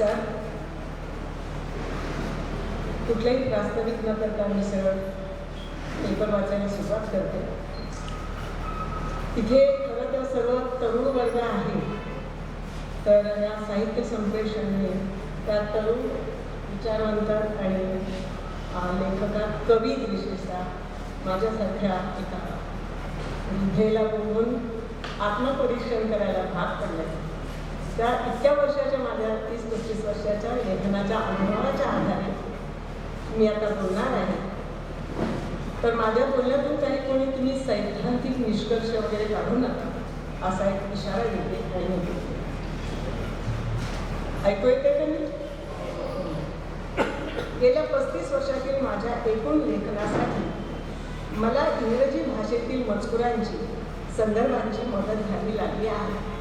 नमस्कार. कुठल्याही वास्तविक न करता मी सरळ पेपर वाचायला सुरुवात करते. तिथे खरं तर सर्व तरुण वर्ग आहे. तर या साहित्य संप्रेषणने त्या तरुण विचारवंत आणि लेखकात कवी विशेषतः माझ्यासारख्या एका वृद्धेला बघून आत्मपरीक्षण करायला भाग पडलं. त्या इतक्या वर्षाच्या माझ्या तीस पस्तीस वर्षाच्या लेखनाच्या अनुभवाच्या आधारे मी आता बोलणार आहे. तर माझ्या बोलण्यातून काही कोणी तुम्ही सैद्धांतिक निष्कर्ष वगैरे काढू नका असा एक इशारा देते आणि मी ऐकू येते का मी? गेल्या पस्तीस वर्षातील माझ्या एकूण लेखनासाठी मला इंग्रजी भाषेतील मजकुरांची संदर्भांची मदत घ्यावी लागली आहे.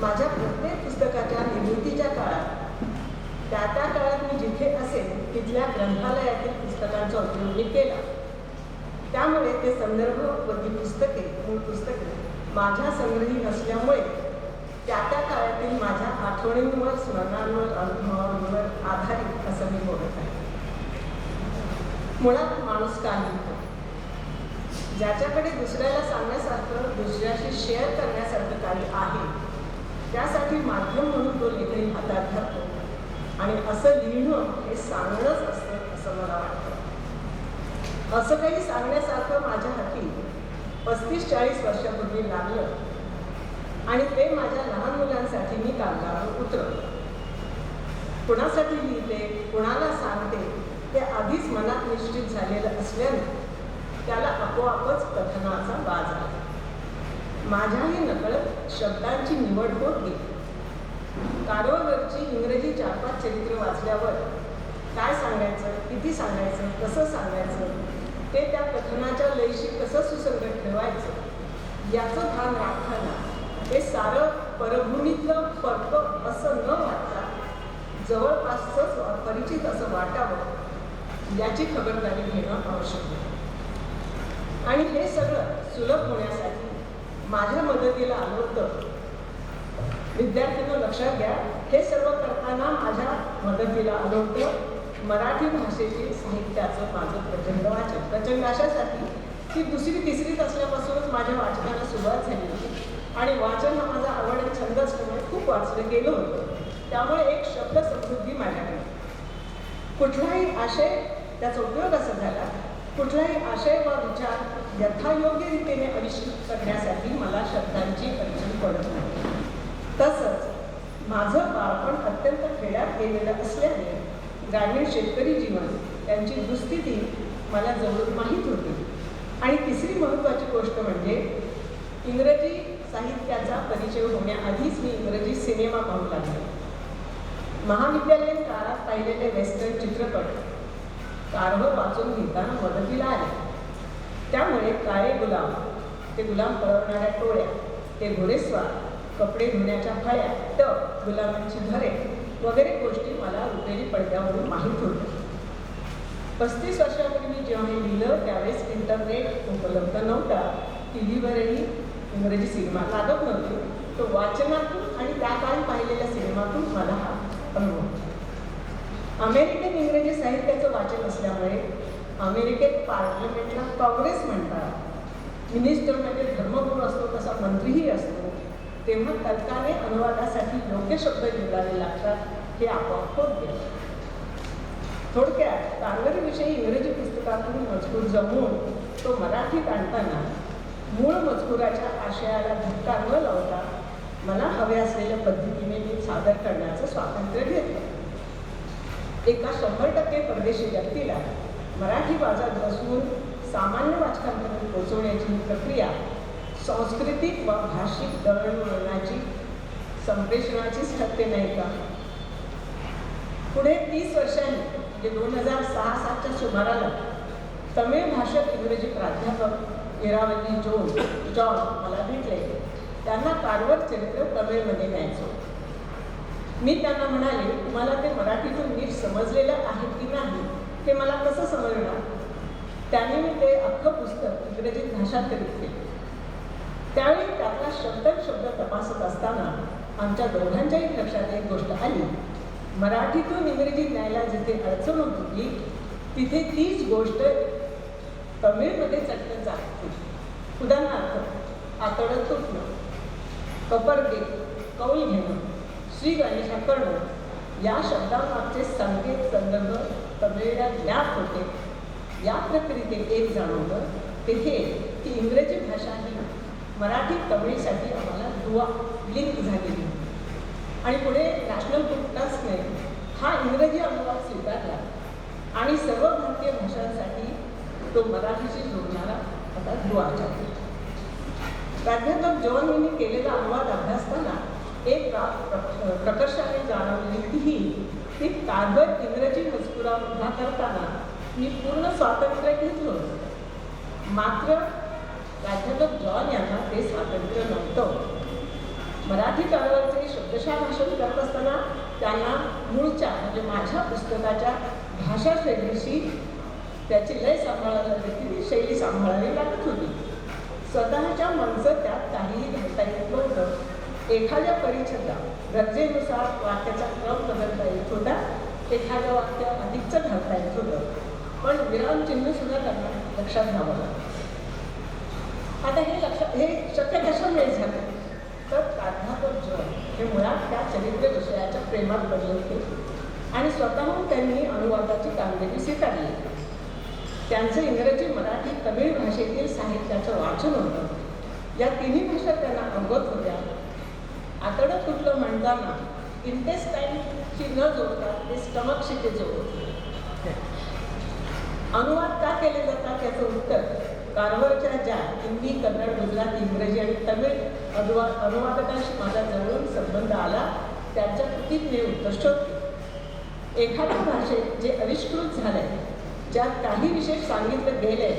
माझ्या प्रत्येक पुस्तकाच्या निर्मितीच्या काळात त्या त्या काळात मी जिथे असेल तिथल्या ग्रंथालयातील पुस्तकांचा उपयोग मी केला. त्यामुळे ते संदर्भ व ती पुस्तके मूळ पुस्तके माझ्या संग्रही असल्यामुळे त्या त्या काळातील माझ्या आठवणींवर स्मरणांवर अनुभवांवर आधारित असं मी बोलत आहे. मुळात माणूस का लिहितो ज्याच्याकडे दुसऱ्याला सांगण्यासारखं दुसऱ्याशी शेअर करण्यासारखं काही आहे त्यासाठी माध्यम म्हणून तो लेखणी हातात धरतो आणि असं लिहिणं हे सांगणंच असतं असं मला वाटतं. असं काही सांगण्यासारखं माझ्या हाती पस्तीस चाळीस वर्षापूर्वी लागलं. आणि ते माझ्या लहान मुलांसाठी मी कागदावर उतरवलं. कुणासाठी लिहिते कुणाला सांगते ते आधीच मनात निश्चित झालेलं असल्याने त्याला आपोआपच कथनाचा बाज आला. माझ्याही नकळत शब्दांची निवड होत गेली. कारवावरची इंग्रजी चार पाच चरित्र वाचल्यावर काय सांगायचं किती सांगायचं कसं सांगायचं ते त्या कथनाच्या लयशी कसं सुसंगत ठेवायचं याचं भान राखताना हे सारं परभूमीतलं फरक असं न वाटता जवळपासच परिचित असं वाटावं याची खबरदारी घेणं आवश्यक आहे. आणि हे सगळं सुलभ होण्यासाठी माझ्या मदतीला आलं होतं विद्यार्थ्यांना लक्षात घ्या हे सर्व करताना माझ्या मदतीला आलं होतं मराठी भाषेतील साहित्याचं माझं प्रचंड वाचन. प्रचंड अशासाठी की दुसरी तिसरीत असल्यापासूनच माझ्या वाचनाला सुरुवात झाली होती. आणि वाचन हा माझा आवड छंद असल्यामुळे खूप वाचलं गेलं होतं. त्यामुळे एक शब्द समृद्धी माझ्याकडे. कुठलाही आशय त्याचा उपयोग असा झाला कुठलाही आशय व विचार यथायोग्य रीतीने अविष्कृत करण्यासाठी मला शब्दांची अडचण पडत नाही. तसंच माझं बाळपण अत्यंत खेड्यात गेलेलं असल्याने ग्रामीण शेतकरी जीवन त्यांची दुस्थिती मला जवळून माहीत होती. आणि तिसरी महत्त्वाची गोष्ट म्हणजे इंग्रजी साहित्याचा परिचय होण्याआधीच मी इंग्रजी सिनेमा पाहू लागले. महाविद्यालयीन काळात पाहिलेले वेस्टर्न चित्रपट कारव वाचून घेताना मदतीला आले. त्यामुळे काळे गुलाम ते गुलाम पळवणाऱ्या टोळ्या ते घोडेस्वार कपडे धुण्याच्या फळ्या टप गुलामांची घरे वगैरे गोष्टी मला रुपेरी पडद्यावरून माहीत होत्या. पस्तीस वर्षापूर्वी जेव्हा मी लिहिलं त्यावेळेस इंटरनेट उपलब्ध नव्हता. टी व्हीवरही इंग्रजी सिनेमा लागत नव्हते. तो वाचनातून आणि त्या काळी पाहिलेल्या सिनेमातून मला हा अनुभव. अमेरिकन इंग्रजी साहित्याचं वाचन असल्यामुळे अमेरिकेत पार्लमेंटला काँग्रेस म्हणतात. मिनिस्टरमध्ये म्हणजे धर्मगुरू असतो तसा मंत्रीही असतो. तेव्हा तत्काने अनुवादासाठी योग्य शब्द निवडावे लागतात हे आपोआप होत थोडक्यात कांगरीविषयी इंग्रजी पुस्तकातून मजकूर जमवून तो मराठीत आणताना मूळ मजकुराच्या आशयाला धक्का न लावता मला हव्या असलेल्या पद्धतीने मी सादर करण्याचं स्वातंत्र्य घेतलं. एका शंभर टक्के परदेशी व्यक्तीला मराठी बाजारात बसवून सामान्य वाचकांपर्यंत पोहोचवण्याची ही प्रक्रिया सांस्कृतिक व भाषिक दळणवळणाची संप्रेषणाचीच ठरते नाही का? पुढे तीस वर्षांनी म्हणजे दोन हजार सहा सातच्या सुमाराला तमिळ भाषक इंग्रजी प्राध्यापक इरावती जोन जॉन मला भेटले. त्यांना कारवर चरित्र तमिळमध्ये न्यायचो मी त्यांना म्हणाले तुम्हाला ते मराठीतून नीट समजलेलं आहे की नाही? हे मला कसं समजणार? त्याने मी ते अख्खं पुस्तक इंग्रजीत भाषांतरित केले. त्यावेळी त्यातला शब्द शब्द तपासत असताना आमच्या दोघांच्याही लक्षात एक गोष्ट आली. मराठीतून इंग्रजी न्यायला जिथे अडचण होत होती तिथे तीच गोष्ट तमिळमध्ये चटकन जात होती. उदाहरणार्थ आतडं तुटणं कपरगे कौल घेणं श्री गणेशा या शब्दामागचे संकेत संदर्भ तमिळला ज्ञात होते. या प्रक्रियेत एक जाणवलं ते हे की इंग्रजी भाषा ही मराठी तमिळसाठी आम्हाला दुवा लिंक झालेली. आणि पुढे नॅशनल बुक ट्रस्टने हा इंग्रजी अनुवाद स्वीकारला. आणि सर्व भारतीय भाषांसाठी तो मराठीशी जोडणारा आता दुवा ठरला प्राध्यापक जॉन यांनी केलेला अनुवाद अभ्यासताना एक प्रकर्षाने जाणवली तीही ती कागद इंग्रजी मजकुरा उभा करताना मी पूर्ण स्वातंत्र्य घेतलं मात्र प्राध्यापक जॉन यांना ते स्वातंत्र्य नव्हतं. मराठी चळवळचे शब्दशः भाषण करत असताना त्यांना मूळच्या म्हणजे माझ्या पुस्तकाच्या भाषा शैलीशी त्याची लय सांभाळावी शैली सांभाळावी लागत होती. स्वतःच्या माणसं त्यात काहीही घालता येत नव्हतं. एखाद्या परिच्छेदा गरजेनुसार वाक्याचा क्रम बदलता येत होता. एखादं वाक्य अधिकचं घालता येत होतं. पण विरामचिन्ह सुद्धा त्यांना लक्षात घ्यावं लागतं आता हे लक्षात हे शक्य कशामुळे झालं? तर प्राध्यापक जॉन हे मुळात त्या चरित्र विषयाच्या प्रेमात पडले होते. आणि स्वतःहून त्यांनी अनुवादाची कामगिरी स्वीकारली. त्यांचं इंग्रजी मराठी तमिळ भाषेतील साहित्याचं वाचन होतं. या तिन्ही भाषा त्यांना अवगत होत्या. आतडं फुटलं म्हणताना इंटेस्टाईनशी न जोडता ते स्टमकशी ते जोडत अनुवाद का केले जातात याचं उत्तर कारवरच्या ज्या हिंदी कन्नड गुजराती इंग्रजी आणि तमिळ अनुवाद अनुवादकांशी माझा जवळून संबंध आला त्यांच्या कृतीत मी उत्तर शोधते. एखाद्या भाषेत जे आविष्कृत झालंय ज्यात काही विशेष सांगितलं गेले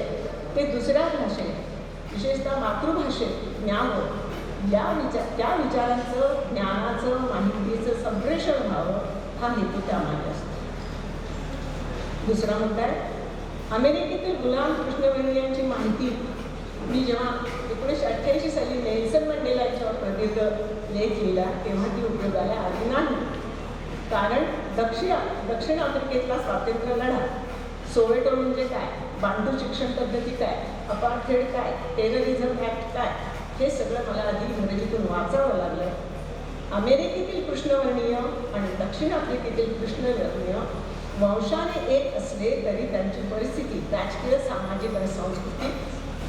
ते दुसऱ्या भाषेत विशेषतः मातृभाषेत ज्ञान या विचार त्या विचारांचं ज्ञानाचं माहितीचं संप्रेषण व्हावं हा हेतू त्यामागे असतो. दुसरा मुद्दा आहे अमेरिकेतील गुलाम कृष्णवेणी यांची माहिती. मी जेव्हा एकोणीसशे अठ्ठ्याऐंशी साली नेल्सन मंडेला यांच्यावर प्रदीर्घ लेख लिहिला तेव्हा ती उपयोगाला आली नाही. कारण दक्षिण दक्षिण आफ्रिकेतला स्वातंत्र्य लढा सोवेटो म्हणजे काय? बांधू शिक्षण पद्धती काय? अपार्थेड काय? टेररिझम ॲक्ट काय? हे सगळं मला आधी इंग्रजीतून वाचावं लागलं. अमेरिकेतील कृष्णवर्णीय आणि दक्षिण आफ्रिकेतील कृष्णवर्णीय वंशाने एक असले तरी त्यांची परिस्थिती राजकीय सामाजिक आणि सांस्कृतिक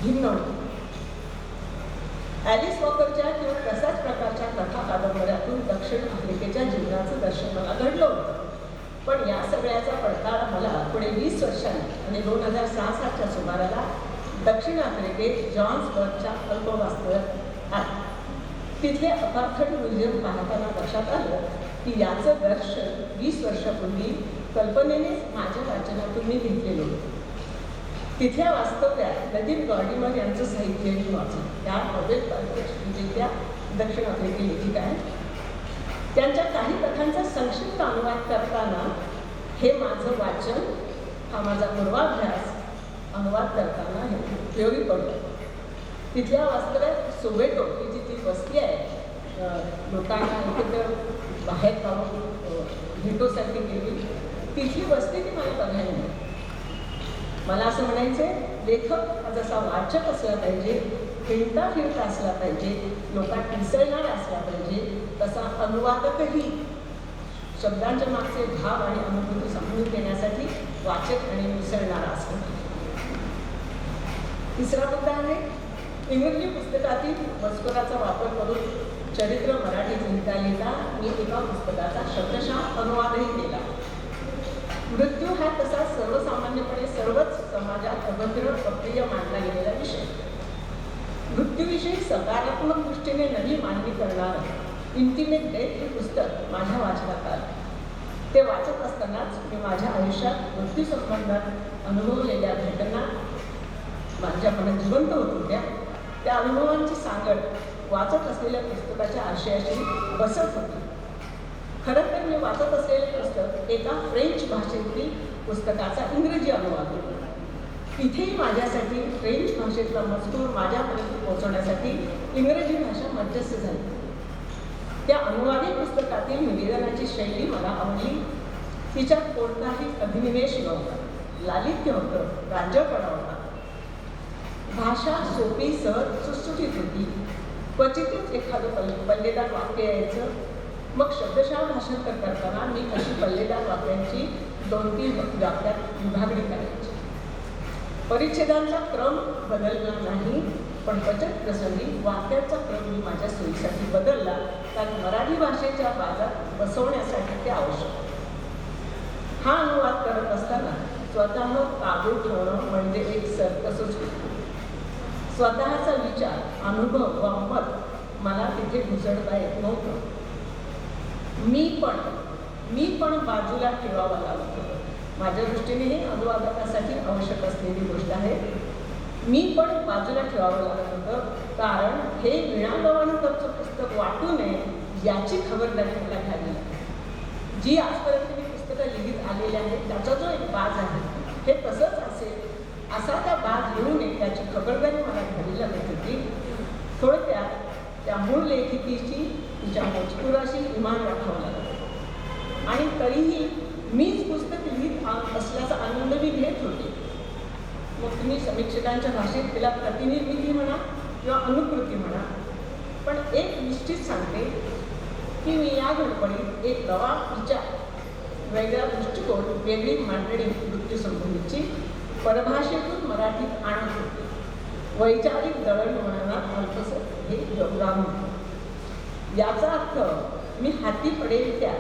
भिन्न होती. ॲलिस वॉकरच्या किंवा तशाच प्रकारच्या कथा कादंबऱ्यातून दक्षिण आफ्रिकेच्या जीवनाचं दर्शन मला घडलं होतं. पण या सगळ्याचा पडताळा मला पुढे वीस वर्षांनी आणि दोन हजार सहा सातच्या सुमाराला दक्षिण आफ्रिकेत जॉन्सबर्गच्या अल्पवास्तव्यात आहे. तिथले अपार्थड म्युझियम पाहताना लक्षात आलं की याचं दर्शन वीस वर्षापूर्वी कल्पनेनेच माझ्या वाचनातून मी घेतलेलं होतं. तिथल्या वास्तव्यात नदीन गॉर्डिमर यांचं साहित्य मी वाचलं. त्या नोबेल पारितोषिक दक्षिण आफ्रिके लेखिका आहेत. त्यांच्या काही कथांचा संक्षिप्त अनुवाद करताना हे माझं वाचन हा माझा पूर्वाभ्यास अनुवाद करताना हे उपयोगी पडतो. तिथल्या वास्तव्यात सोवेटो ही जी ती वस्ती आहे लोकांना एकत्र बाहेर काढून भेटोसाठी गेली तिथली वस्ती ती मला बघायला मिळाली. मला असं म्हणायचं लेखक हा जसा वाचक असला पाहिजे फिरता फिरता असला पाहिजे लोकात मिसळणारा असला पाहिजे तसा अनुवादकही शब्दांच्या मागचे भाव आणि अनुभूती समजून देण्यासाठी वाचक आणि मिसळणारा असला पाहिजे तिसरा मुद्दा आहे इंग्रजी पुस्तकातील मजकुराचा वापर करून चरित्र मराठी लिहिता लिहिता मी एका पुस्तकाचा शब्दशः अनुवादही केला. मृत्यू हा तसा सर्वसामान्यपणे सर्वच समाजात अभद्र अप्रिय मानला गेलेला विषय. मृत्यूविषयी सकारात्मक दृष्टीने नवी मांडणी करणारं इंटिमेट डेथ हे पुस्तक माझ्या वाचनात आलं. ते वाचत असतानाच मी माझ्या आयुष्यात मृत्यूसंबंधात अनुभवलेल्या घटना माझ्या मनात जिवंत होत त्या त्या अनुभवांची सांगड वाचत असलेल्या पुस्तकाच्या आशयाशी बसत होती. खरं तर मी वाचत असलेले पुस्तक एका फ्रेंच भाषेतील पुस्तकाचा इंग्रजी अनुवाद होता. तिथेही माझ्यासाठी फ्रेंच भाषेतला मजकूर माझ्यापर्यंत पोहोचवण्यासाठी इंग्रजी भाषा मध्यस्थ झाली. त्या अनुवादित पुस्तकातील निवेदनाची शैली मला आवडली. तिच्यात कोणताही अभिनिवेश नव्हता. लालित्य होतं राज्यपणा होता. भाषा सोपी सहज सुटसुटीत होती. क्वचितच एखादं पल्ले पल्लेदार वाक्य यायचं. मग शब्दशः भाषांतर करताना मी अशी पल्लेदार वाक्यांची दोन तीन वाक्यात विभागणी करायची. परिच्छेदांचा क्रम बदलला नाही पण बचत प्रसंगी वाक्याचा क्रम मी माझ्या सोयीसाठी बदलला कारण मराठी भाषेच्या बाजात बसवण्यासाठी ते आवश्यक. हा अनुवाद करत असताना स्वतः काबू ठेवणं म्हणजे एक सर्कसच होती. स्वतःचा विचार अनुभव वा मत मला तिथे घुसडता येत नव्हतं. मी पण मी पण बाजूला ठेवावा लागतो. माझ्या दृष्टीने हे अनुवादकासाठी आवश्यक असलेली गोष्ट आहे. मी पण बाजूला ठेवावं लागत होतं कारण हे विणागवानकरचं पुस्तक वाटू नये याची खबरदारी मला घ्यावी जी आजपर्यंत मी पुस्तकं लिहित आलेली आहेत त्याचा जो एक बाज आहे हे तसंच असेल असा त्या बाग येऊ नये त्याची खबरदारी मला घ्यावी लागत होती. थोडक्यात त्या मूळ लेखिकेची तिच्या मजकुराशी इमान राखावं लागत आणि तरीही मीच पुस्तक लिहित असल्याचा आनंद मी घेत होते. मग तुम्ही समीक्षकांच्या भाषेत तिला प्रतिनिर्मिती म्हणा किंवा अनुकृती म्हणा पण एक निश्चित सांगते की मी या घडपणीत एक नवा विचार वेगळा दृष्टिकोन वेगळी मांडणी मृत्यूसंबंधीची परभाषेतून मराठीत आणत होते वैचारिक दळणवळणात अल्पसं हे योगदान होतं याचा अर्थ मी हाती पडेल त्या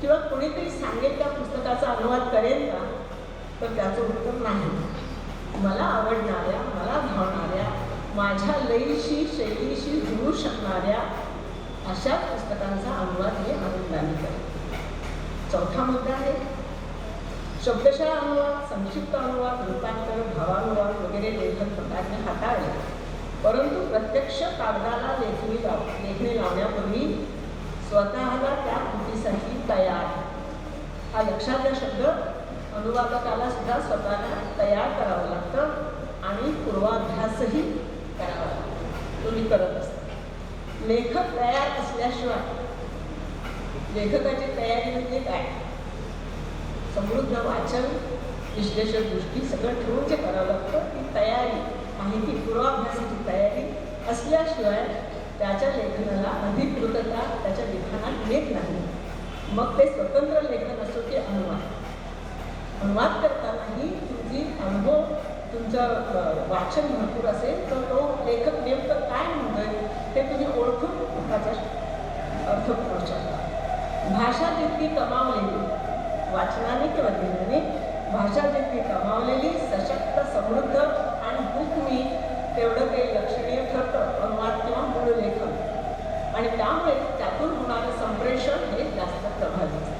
किंवा कोणीतरी सांगेल त्या पुस्तकाचा अनुवाद करेल का? तर त्याचं उत्तर नाही. मला आवडणाऱ्या मला भावणाऱ्या माझ्या लयीशी शैलीशी जुळू शकणाऱ्या अशा पुस्तकांचा अनुवाद हे आनंदाने करेल. चौथा मुद्दा आहे शब्दशः अनुवाद संक्षिप्त अनुवाद रूपांतर भावानुवाद वगैरे लेखन प्रकारने हाताळले. परंतु प्रत्यक्ष कागदाला लेखणी लाव लेखणी लावण्यापूर्वी स्वतःला त्या कृतीसाठी तयार. हा लक्षात शब्द अनुवादकाला सुद्धा स्वतःला तयार करावं लागतं आणि पूर्वाभ्यासही करावा लागतो. तुम्ही करत असता. लेखक तयार असल्याशिवाय लेखकाची तयारी म्हणजे काय? समृद्ध वाचन विश्लेषक दृष्टी सगळं ठेवून जे करावं लागतं. ती तयारी माहिती पूर्वाभ्यासाची तयारी असल्याशिवाय त्याच्या लेखनाला अधिकृतता त्याच्या लिखाणात येत नाही. मग ते स्वतंत्र लेखन असो की अनुवाद. अनुवाद करतानाही तुमची अनुभव तुमचं वाचन भरपूर असेल तर तो लेखक नेमकं काय म्हणतोय ते तुम्ही ओळखून त्याचा अर्थ करू शकता भाषा जितकी कमावलेली वाचनाने किंवा लिहिण्याने भाषा जितकी कमावलेली सशक्त समृद्ध आणि हुकमी तेवढं ते लक्षणीय ठरतं अनुवाद किंवा मूळ लेखन. आणि त्यामुळे त्यातून होणारं संप्रेषण हे जास्त प्रभावी असतं.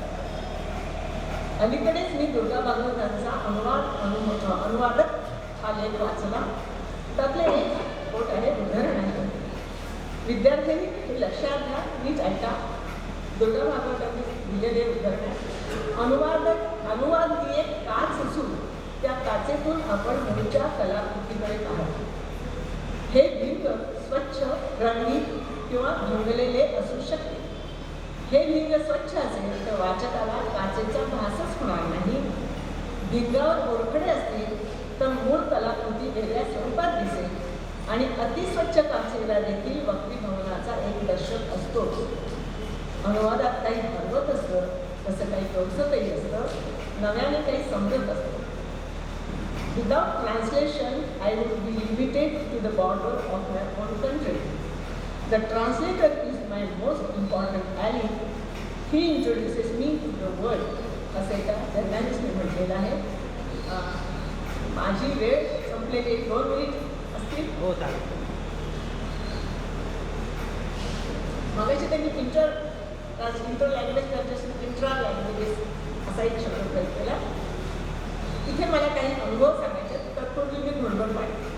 अलीकडेच मी दुर्गा भागवतांचा अनुवाद अनु अनुवादक हा लेख वाचला. त्यातले एक कोट आहे उदाहरण आहे. विद्यार्थ्यांनी हे लक्षात घ्या नीट ऐका. दुर्गा भागवतांनी दिलेले उदाहरण अनुवादक अनुवाद ही एक काच असून त्या काचेतून आपण मूळच्या कलाकृतीकडे पाहतो. हे लिंग स्वच्छ रंगीत किंवा धुंगलेले असू शकते. हे भिंग स्वच्छ असेल तर वाचकाला काचेचा भासच होणार नाही. भिंगावर ओरखडे असतील तर मूळ कलाकृती वेगळ्या स्वरूपात दिसेल आणि अतिस्वच्छ काचेला देखील वक्रीभवनाचा एक दर्शक असतोच. अनुवादात काही हरवत असतं तसं काही कौसतही असतं नव्याने काही समजत असतं Without translation, I would be limited to the border of my own country. The translator is my most important ally. He introduces me to the world. असं एका दरम्यानच मी म्हटलेलं आहे अं, माझी वेळ संपलेली एक दोन मिनिट असतील हो चालेल मगाशी त्यांनी inter inter language translation intra languages असा एक शब्द प्रयोग केला इथे मला काही अनुभव सांगायचे तत्पूर्वी मी धोंडोर पाहिजे